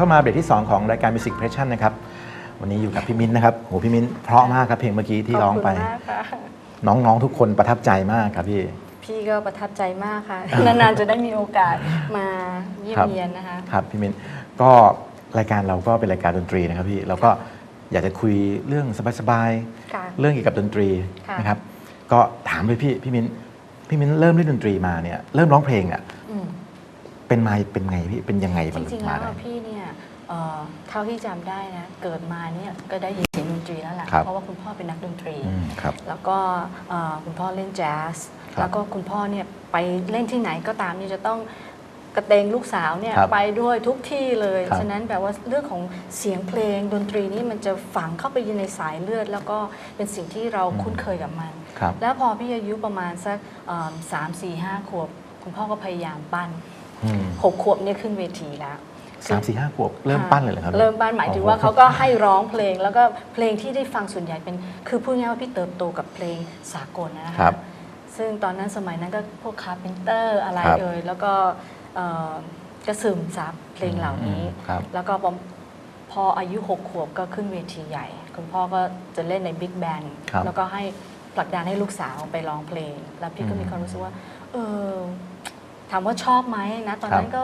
เข้ามาเบรกที่ 2 ของรายการ Music Passion นะครับ วันนี้อยู่กับพี่มิ้นนะครับโหพี่มิ้นเพราะมากครับเพลงเมื่อกี้ที่ร้องไป ขบคุณมากค่ะน้องๆทุกคนประทับใจมากครับพี่ พี่ก็ประทับใจมากค่ะ นานๆจะได้มีโอกาสมาเยี่ยมครับ เยียนนะคะ ครับพี่มิ้นก็รายการเราก็เป็นรายการดนตรีนะครับพี่เราก็อยากจะคุยเรื่องสบายค่ะ ๆเรื่องเกี่ยวกับดนตรีค่ะ นะครับ ก็ถามเลยพี่พี่มิ้นพี่มิ้นเริ่มเล่นดนตรีมาเนี่ยเริ่มร้องเพลงเนี่ยอืมเป็นมาเป็นไงพี่เป็นยังไงจริงๆมาแล้วได้ อะพี่เนี่ย เอ่อเท่าที่จำได้นะ เกิดมาเนี่ยก็ได้ยินเสียงดนตรีแล้วแหละครับเพราะว่าคุณพ่อเป็นนักดนตรีอืมครับแล้วก็เอ่อคุณพ่อเล่นแจ๊สครับแล้วก็คุณพ่อเนี่ยไปเล่นที่ไหนก็ตามเนี่ยจะต้องกระเตงลูกสาวเนี่ยครับไปด้วยทุกที่เลยครับฉะนั้นแบบว่าเรื่องของเสียงเพลงดนตรีนี่มันจะฝังเข้าไปในสายเลือด แล้วก็เป็นสิ่งที่เราคุ้นเคยกับมันครับแล้วพอพี่อายุประมาณสักสามสี่ห้าขวบ คุณพ่อก็พยายามปั้นอืมหกขวบเนี่ยขึ้นเวทีแล้ว สามสี่ห้าขวบเริ่มปั้นเลยเหรอครับ เริ่มปั้นหมายถึงว่าเขาก็ให้ร้องเพลงแล้วก็เพลงที่ได้ฟังส่วนใหญ่เป็น คือพูดง่ายๆว่าพี่เติบโตกับเพลงสากลนะครัคะบ ซึ่งตอนนั้นสมัยนั้นก็พวกคาร์เพนเตอร์อะไรครับ เอ่ยแล้วก็เอ่อก็ซึมซับเพลงเหล่านี้ ครับ แล้วก็พอพออายุหกขวบก็ขึ้นเวทีใหญ่ คุณพ่อก็จะเล่นในบิ๊กแบนด์ครับแล้วก็ให้ผลักดันให้ลูกสาวไปร้องเพลง แล้วพี่ก็อืมมีความรู้สึกว่า เออถามว่าชอบไหมนะ ตอนนั้นครับก็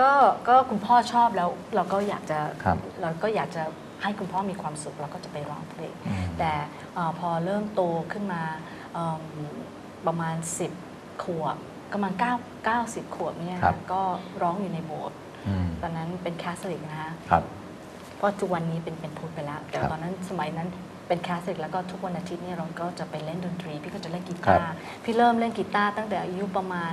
ก็ก็คุณพ่อชอบแล้วเราก็อยากจะครับ เราก็อยากจะให้คุณพ่อมีความสุขเราก็จะไปร้องเพลง อืม แต่เอ่อพอเริ่มโตขึ้นมาเอิ่มประมาณ 10 ขวบประมาณ9 90 ขวบเนี่ยครับ ก็ร้องอยู่ในโบสถ์อืมตอนนั้นเป็นแคสลิกนะคะครับ เพราะทุกวันนี้เป็นเป็นพุทธไปแล้ว แต่ครับตอนนั้นสมัยนั้นเป็นแคสลิกแล้วก็ทุกวันอาทิตย์เนี่ยเราก็จะไปเล่นดนตรี พี่ก็จะเล่นกีครัตาบร์พี่เริ่มเล่นกีตาร์ตั้งแต่อายุประมาณ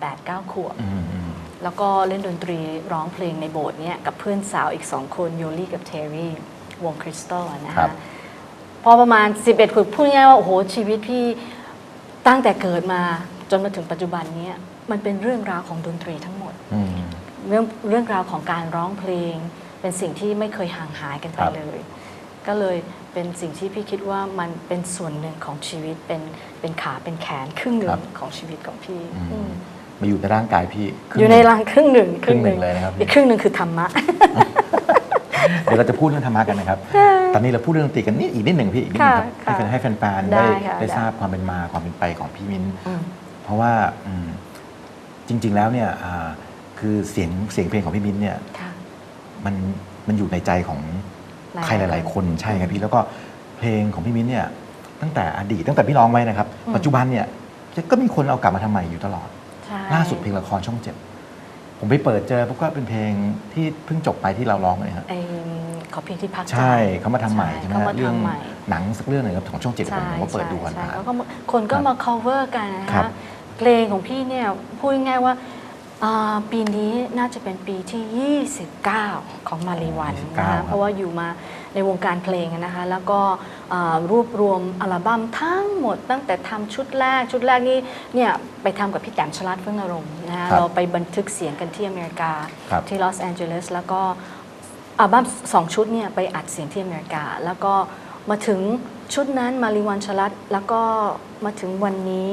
แปดเก้าขวบ อืมอืม แล้วก็เล่นดนตรีร้องเพลงในโบสถ์เนี่ยกับเพื่อนสาวอีกสองคนโยลี่กับเทอรี่วงคริสตัลอะนะครัคะบ พอประมาณ 11ขวบพูดง่ายๆว่าโอ้โหชีวิตพี่ตั้งแต่เกิดมาจนมาถึงปัจจุบันเนี้มันเป็นเรื่องราวของดนตรีทั้งหมด อืม เรื่องเรื่องราวของการร้องเพลง เป็นสิ่งที่ไม่เคยห่างหายกันไปครับ เลย ก็เลยเป็นสิ่งที่พี่คิดว่ามันเป็นส่วนหนึ่งของชีวิตเป็นเป็นขาเป็นแขนครึ่งหนึ่ครังบของชีวิตของพี่อืมอื มมาอยู่ในร่างกายพี่ครึ่งอยู่ในรังครึ่งหนึ่งครึ่งหนึ่งเลยนะครับ อีกครึ่งหนึ่งคือธรรมะ เดี๋ยวเราจะพูดเรื่องธรรมะกันนะครับ ตอนนี้เราพูดเรื่องดนตรีกันนิดอีกนิดหนึ่งพี่อีกนิดหนึงครับค่ะให้แฟนให้แฟนๆได้ได้ค่ะได้ได้ ทราบความเป็นมาความเป็นไปของพี่มิ้น อืม เพราะว่าอืมจริง ๆ แล้วเนี่ยอ่าคือเสียงเสียงเพลงของพี่มิ้นเนี่ยค่ะมันมันอยู่ในใจของหลายๆใครหลายๆคนคนใช่ครับพี่แล้วก็เพลงของพี่มิ้นเนี่ยตั้งแต่อดีตตั้งแต่พี่ร้องไว้นะครับ อืม ปัจจุบันเนี่ยก็มีคนเอากลับมาทำใหม่อยู่ตลอดใช่ ล่าสุดเพลงละครช่องเจ็ดผมไปเปิดเจอพวกก็เป็นเพลงที่เพิ่งจบไปที่เราร้องเลยครับไอ้ขอเพียงที่พักใจใช่เขามาทำใหม่ใช่ไหมเขาฮะมาเรื่องทำใหม่หนังสักเรื่องหนึ่งครับของช่องเจ็ดผมใช่ผมก็เปิดดูกันใช่ผ่านแล้วก็มาคนก็ครับมา cover กันนะครัคะบเพลงของพี่เนี่ยพูดง่ายๆว่า อ่าปีนี้น่าจะเป็นปีที่ 29 ของมารีวันนะครัคะบ เพราะว่าอยู่มาในวงการเพลงนะคะ แล้วก็อ่ารวบรวมอัลบั้มทั้งหมด ตั้งแต่ทำชุดแรกชุดแรกนี่เนี่ยไปทำกับพี่แต้มชลัดเฟื่องอารมณ์นะคะครับเราไปบันทึกเสียงกันที่อเมริกา ครับ ที่ลอสแอนเจลิสแล้วก็อัลบั้มสองชุดเนี่ยไปอัดเสียงที่อเมริกา แล้วก็มาถึงชุดนั้นมาริวันชลัดแล้วก็มาถึงวันนี้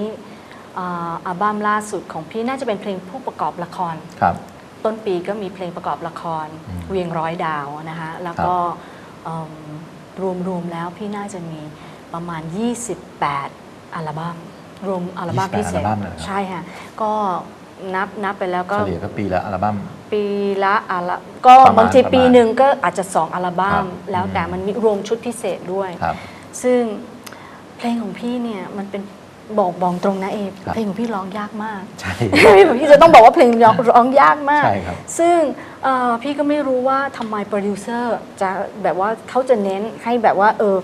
อ่าอัลบั้มล่าสุดของพี่น่าจะเป็นเพลงผู้ประกอบละครครับ ต้นปีก็มีเพลงประกอบละครอืมเวียงร้อยดาวนะคะแล้วก็รวมๆแล้วพี่น่าจะมีประมาณ 28 อัลบั้มรวมอัลบั้ม28พิเศษอัลบั้มเลยเหรอครับใช่ค่ะก็นับนับไปแล้วก็เฉลี่ยก็ปีละอัลบั้มปีละอัลก็ประมาณบางทีประมาณปีหนึ่งก็อาจจะสองอัลบั้มครับแล้วแต่อืมมันมีรวมชุดพิเศษด้วยครับซึ่งเพลงของพี่เนี่ยมันเป็น บอกบอกตรงนะเอครับ เพลงของพี่ร้องยากมาก ใช่พี่จะต้องบอกว่าเพลงร้องร้องยากมาก ใช่ครับ ซึ่งเอ่อพี่ก็ไม่รู้ว่าทำไมโปรดิวเซอร์จะแบบว่าเขาจะเน้นให้แบบว่าเออ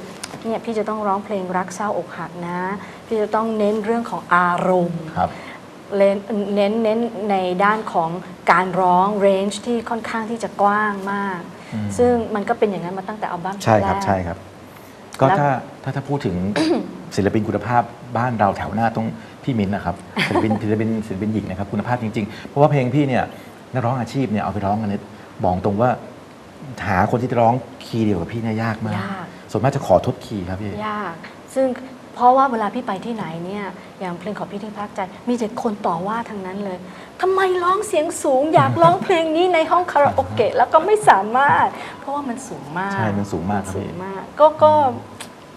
เนี่ยพี่จะต้องร้องเพลงรักเศร้าอกหักนะ พี่จะต้องเน้นเรื่องของอารมณ์ ครับ เน้นเน้นเน้นในด้านของการร้องเรนจ์ที่ค่อนข้างที่จะกว้างมาก อืม ซึ่งมันก็เป็นอย่างนั้นมาตั้งแต่อัลบั้มชุดใช่แรครับกใช่ครับ ก็แล้ว ถ้าถ้าถ้าพูดถึง ศิลปินคุณภาพบ้านเราแถวหน้าต้องพี่มิ้นท์นะครับ ศิลปินศิลปินศิลปินหญิงนะครับ คุณภาพจริงๆ เพราะว่าเพลงพี่เนี่ยนักร้องอาชีพเนี่ยเอาไปร้องกันเนี่ยบอกตรงว่า หาคนที่จะร้องคีย์เดียวกับพี่เนี่ยยากมาก ยาก ส่วนมากจะขอทดคีย์ครับพี่ ยาก ซึ่งเพราะว่าเวลาพี่ไปที่ไหนเนี่ยอย่างเพลงของพี่ที่พักใจ มีแต่คนต่อว่าทั้งนั้นเลยทำไมร้องเสียงสูง อยากร้องเพลงนี้ในห้องคาราโอเกะแล้วก็ไม่สามารถ เพราะว่ามันสูงมากใช่มันสูงมากครับสูพี่งมากก็ก็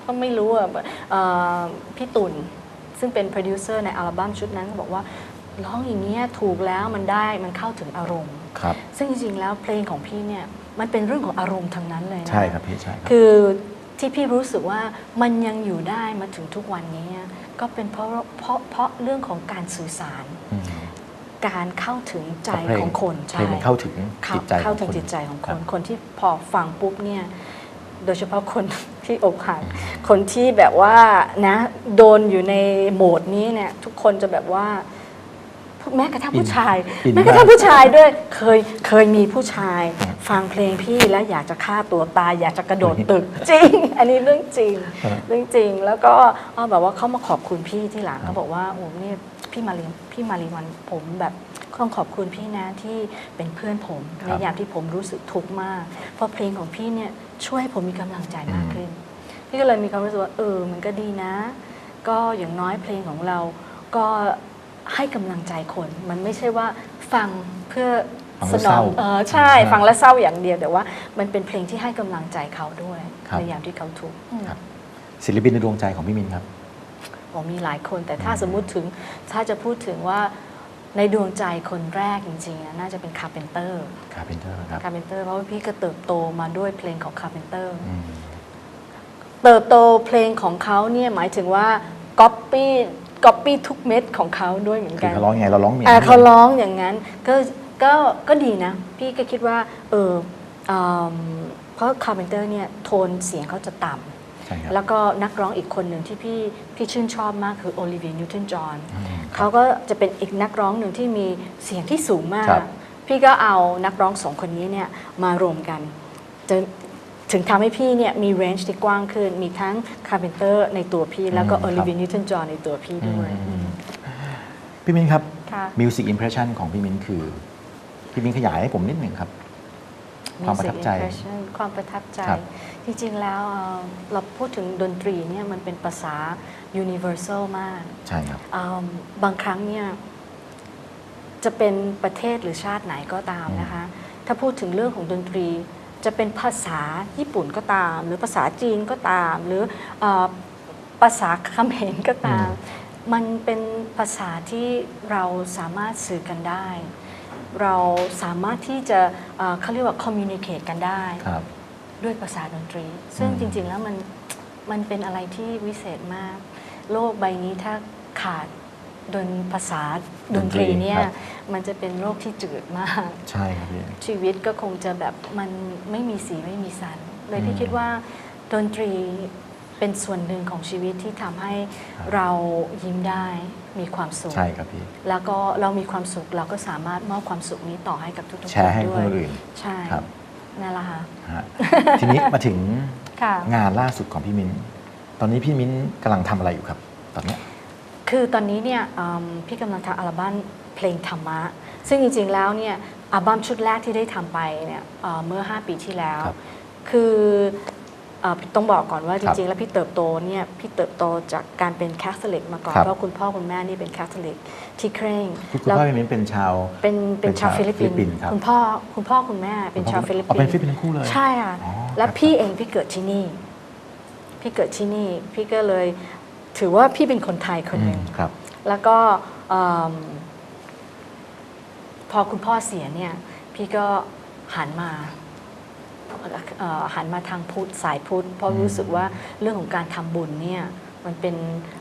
ก็ไม่รู้อะเอ่อพี่ตุ่นซึ่งเป็นโปรดิวเซอร์ในอัลบั้มชุดนั้นก็บอกว่าร้องอย่างเงี้ยถูกแล้วมันได้มันเข้าถึงอารมณ์ ครับ ซึ่งจริงๆแล้วเพลงของพี่เนี่ยมันเป็นเรื่องของอารมณ์ทั้งนั้นเลยนะใช่ครับพี่ใช่ครับคือที่พี่รู้สึกว่ามันยังอยู่ได้มาถึงทุกวันนี้ ก็เป็นเพราะเพราะเพราะเรื่องของการสื่อสารอืมการเข้าถึงใจเพลของคนเพลงมันเข้าถึงเข้าจิตใจของเข้าถึงคนจิตใจของครันบคนที่พอฟังปุ๊บเนี่ยโดยเฉพาะคน ที่อกหัก คนที่แบบว่านะโดนอยู่ในโหมดนี้เนี่ยทุกคนจะแบบว่า แม้กระทั่งผู้ชาย อินแม้กระทั่งมาก ผู้ชายด้วยเคยเคยมีผู้ชาย ฟังเพลงพี่แล้วอยากจะฆ่าตัวตาย อยากจะกระโดดตึก จริง อันนี้เรื่องจริงครับเรื่องจริง แล้วก็เอาแบบว่าเขามาขอบคุณพี่ที่หลังครับเขาบอกว่าโอ้เนี่ยพี่มารีพี่มารีวันผมแบบต้องขอบคุณพี่นะที่เป็นเพื่อนผมในยามที่ผมรู้สึกทุกข์มาก เพราะเพลงของพี่เนี่ยช่วยให้ผมมีกำลังใจมากขึ้น พี่ก็เลยมีความรู้สึกว่าเออมันก็ดีนะ ก็อย่างน้อยเพลงของเราก็ ให้กำลังใจคน มันไม่ใช่ว่าฟังเพื่อฟังสแล้วนเศอร้างเออใช่ครับฟังแล้วเศร้าอย่างเดียวแต่ว่า มันเป็นเพลงที่ให้กำลังใจเขาด้วยครับในยามที่เขาทุกข์อืมครับศิลปินในดวงใจของพี่มินครับผมมีหลายคนแต่ถ้าสมมุติถึงถ้าจะพูดถึงว่าในดวงใจคนแรกจริงๆอะน่าจะเป็นคาร์เพนเตอร์คาร์เพนเตอร์ครับคาร์เพนเตอร์เพราะว่าพี่ก็เติบโตมาด้วยเพลงของคาร์เพนเตอร์อืมเติบโตเพลงของเขาเนี่ยหมายถึงว่าก๊อปปี้ ก๊อปปี้ทุกเม็ดของเขาด้วยเหมือนคืกัอน เขาร้องยังไงเราร้องเหมือนอ่ากันเขาร้องอย่างนั้นก็ก็ก็ดีนะ พี่ก็คิดว่าเอออืมเพราะคาร์เพนเตอร์เนี่ยโทนเสียงเขาจะต่ำใช่ครับแล้วก็นักร้องอีกคนหนึ่งที่พี่พี่ชื่นชอบมากคือโอลิเวียนิวตันจอห์นอืม เขาก็จะเป็นอีกนักร้องหนึ่งที่มีเสียงที่สูงมาก ครับ พี่ก็เอานักร้องสองคนนี้เนี่ยมารวมกันจะ ถึงทำให้พี่เนี่ยมีเรนจ์ที่กว้างขึ้น มีทั้งคาร์เพนเตอร์ในตัวพี่ แล้วก็อืมโอลิเวียนิวตันจอห์นในตัวพี่ด้วยอืมพี่มินครับค่ะ มิวสิกอิมเพรสชันของพี่มินคือ พี่มินขยายให้ผมนิดหนึ่งครับ ความประทับใจ Music impression ความประทับใจ ครับจริงๆ แล้วเอ่อเราพูดถึงดนตรีเนี่ยมันเป็นภาษา universal มากใช่ครับ อืมบางครั้งเนี่ยจะเป็นประเทศหรือชาติไหนก็ตามนะคะ ถ้าพูดถึงเรื่องของดนตรี จะเป็นภาษาญี่ปุ่นก็ตาม หรือภาษาจีนก็ตาม หรือเออภาษาเขมรก็ตาม มันเป็นภาษาที่เราสามารถสื่อกันได้ เราสามารถที่จะเอ่อเขาเรียกว่า communicate กันได้ครับด้วยภาษาดนตรี ซึ่งอืมจริง ๆ แล้วมันมันเป็นอะไรที่วิเศษมาก โลกใบนี้ถ้าขาด ดนภาษาดนตรีเนี่ยครับ มันจะเป็นโลกที่จืดมาก ใช่ครับพี่ ชีวิตก็คงจะแบบมันไม่มีสีไม่มีสันเลยอืพี่มคิดว่าดนตรีเป็นส่วนหนึ่งของชีวิตที่ทำให้ครับ เรายิ้มได้มีความสุข ใช่ครับพี่ แล้วก็เรามีความสุขเราก็สามารถมอบความสุขนี้ต่อให้กับทุกๆแชร์ให้ด้ควนยอื่น ใช่ครับ นั่นแหละค่ะฮะ ทีนี้มาถึงค่ะ งานล่าสุดของพี่มินตอนนี้พี่มินกำลังทำอะไรอยู่ครับ ตอนเนี้ย คือตอนนี้เนี่ยอืมพี่กำลังทำอัลบั้มเพลงธรรมะ ซึ่งจริงๆแล้วเนี่ยอัลบั้มชุดแรกที่ได้ทำไปเนี่ยเอ่อเมื่อ 5 ปีที่แล้วครับคือเอ่อต้องบอกก่อนว่าคจรับริงๆ แล้วพี่เติบโตเนี่ยพี่เติบโตจากการเป็นแคทอลิกมาก่อนครับเพราะคุณพ่อคุณแม่นี่เป็นแคทอลิกที่เคร่งคุณคุณแล้วพ่อพี่มินเป็นชาวเป็นเป็นชาวเป็นชาวฟิลิปปินฟิลิปปินส์ส์ครับคุณพ่อคุณพ่อคุณแม่เป็นชาวฟิลิปอ๋อปิเป็นนส์ฟิลิปปินส์ทั้งคู่เลยใช่ค่ะอ๋อแล้วครับพี่เองพี่เกิดที่นี่ พี่เกิดที่นี่พี่ก็เลย ถือว่าพี่เป็นคนไทยคนหนึ่งอืมครับ แล้วก็เอิ่มพอคุณพ่อเสียเนี่ย พี่ก็หันมาเอ่อหันมาทางพุทธสายพุทธเพราะอืมรู้สึกว่าเรื่องของการทำบุญเนี่ย มันเป็น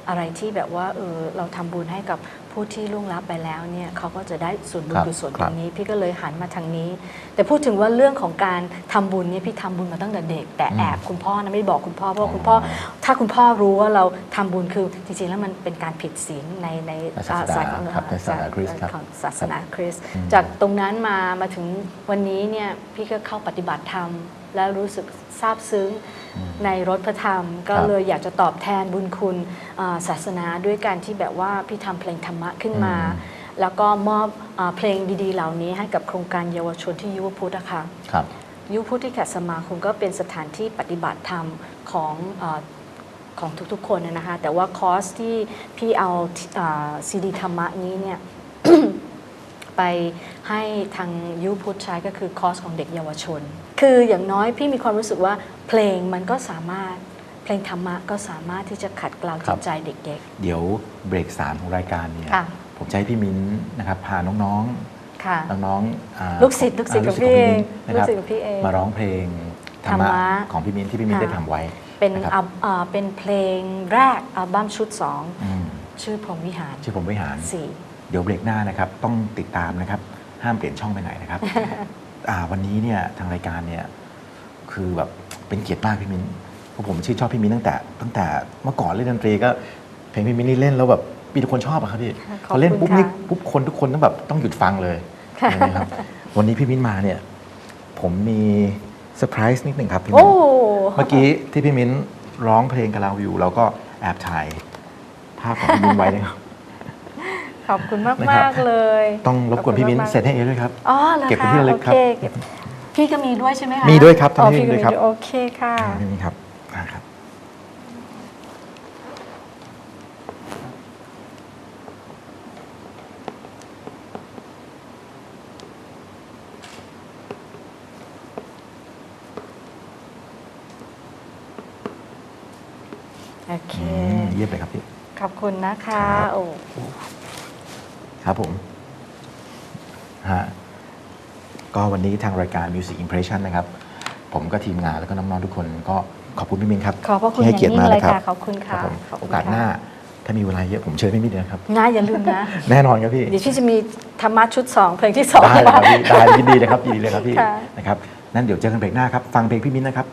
อะไรที่แบบว่าเออเราทำบุญให้กับผู้ที่ล่วงลับไปแล้วเนี่ยเขาก็จะได้ส่วนบุญครับกุศลคตรับรงนี้ พี่ก็เลยหันมาทางนี้ แต่พูดถึงว่าเรื่องของการทำบุญเนี่ยพี่ทำบุญมาตั้งแต่เด็ก แต่แอบคุณพ่อนะไม่ได้บอกคุณพ่อเพราะว่าคุณพ่อ ถ้าคุณพ่อรู้ว่าเราทำบุญคือจริงๆแล้วมันเป็นการผิดศีลในในศาสนาอ่ครับในศาสนาคริสต์ครับของศาสนาคริสต์อืมจากตรงนั้นมามาถึงวันนี้เนี่ยพี่ก็เข้าปฏิบัติธรรมแล้วรู้สึกซาบซึ้งอืม ในรถพระธรรม ก็ครับเลยอยากจะตอบแทนบุญคุณอ่าศาสนาด้วยการที่แบบว่าพี่ทำเพลงธรรมะขึ้นมาอืมแล้วก็มอบอาเพลงดีๆ เหล่านี้ให้กับโครงการเยาวชนที่ยุวพุทธอะค่ะครับยุวพุทธิกสมาคมก็เป็นสถานที่ปฏิบัติธรรมของเออของทุกๆคนนะนะคะแต่ว่าคอร์สที่พี่เอาซีดีธรรมะนี้เนี่ยไปให้ทางยูพุทธใช้ก็คือคอร์สของเด็กเยาวชน คืออย่างน้อยพี่มีความรู้สึกว่าเพลงมันก็สามารถเพลงธรรมะก็สามารถที่จะขัดเกลาครัจิบตใจเด็กเดี๋ยวเบรกสามของรายการเนี่ยค่ะผมจะให้พี่มิ้นนะครับพาน้องๆค่ะๆน้องๆอ่าลูกศิษย์ลูกศิษย์าของพี่เองนะลูคกรับศิษย์ของพี่เองมาร้องเพลงธรรธรรมะมะของพี่มิ้นที่พี่มิ้นค่ะได้ทำไว้ เป็นนะครับอัลอ่าเป็นเพลงแรกอัลบั้มชุดอืม2ชื่อพรหมวิหาร ชื่อผมวิหาร 4 เดี๋ยวเบรกหน้านะครับ ต้องติดตามนะครับ ห้ามเปลี่ยนช่องไปไหนนะครับ อ่าวันนี้เนี่ยทางรายการเนี่ยคือแบบเป็นเกียรติมากพี่มิ้นเพราะผมชื่นชอบพี่มิ้นตั้งแต่ ตั้งแต่เมื่อก่อนเล่นดนตรีก็เพลงพี่มิ้นนี่เล่นแล้วแบบมีทุกคนชอบอะครับพี่ขอบคุณพอเล่นปุ๊บนี่ค่ะปุ๊บคนทุกคนต้องแบบต้องหยุดฟังเลยค่ะนะครับวันนี้พี่มิ้นมาเนี่ยผมมีเซอร์ไพรส์นิดหนึ่งครับพี่โอ้มิ้นเมื่อกี้ที่พี่มิ้นร้องเพลงกับเราอยู่ เราก็แอบถ่ายภาพของพี่มิ้นไว้นะครับ ขอบคุณมากนะครัมาบกๆเลยต้องรบกวนพี่มิ้นขอณากๆเซ็นให้เอด้วยครับ อ๋อหรอเก็บเป็นคะที่ระลึกครับโอเเก็บพี่ก็มีด้วยใช่ไหมคะมีด้วยครับอ๋อทำให้พี่ก็ด้วยมีครับด้วยโอเคค่ะอ่านี่ครับอ่าครับ โอเค อืมเยี่ยมเลยครับพี่ ขอบคุณนะคะ ครับ โอ้ ครับผมฮะก็วันนี้ทางรายการ Music Impression นะครับ ผมก็ทีมงานแล้วก็น้องๆทุกคนก็ขอบคุณพี่มินครับขอบพระคุณที่อให้ย่างเกียรติยิ่มางเลยนะครับค่ะขอบคุณครับค่ะผมขบคุณโอกาสหน้าถ้ามีเวลาเยอะผมเชิญพี่มินอีกนะครับนะอย่าลืมนะ แน่นอนครับพี่ เดี๋ยวพี่จะมีธรรมะชุด2เพลงที่2ได้เลยครับพี่ ได้ยินดีเลยครับยินดีเลยครับพี่ค่ะ นะครับนั่นเดี๋ยวเจอกันเบรกหน้าครับ ฟังเพลงพี่มินนะครับ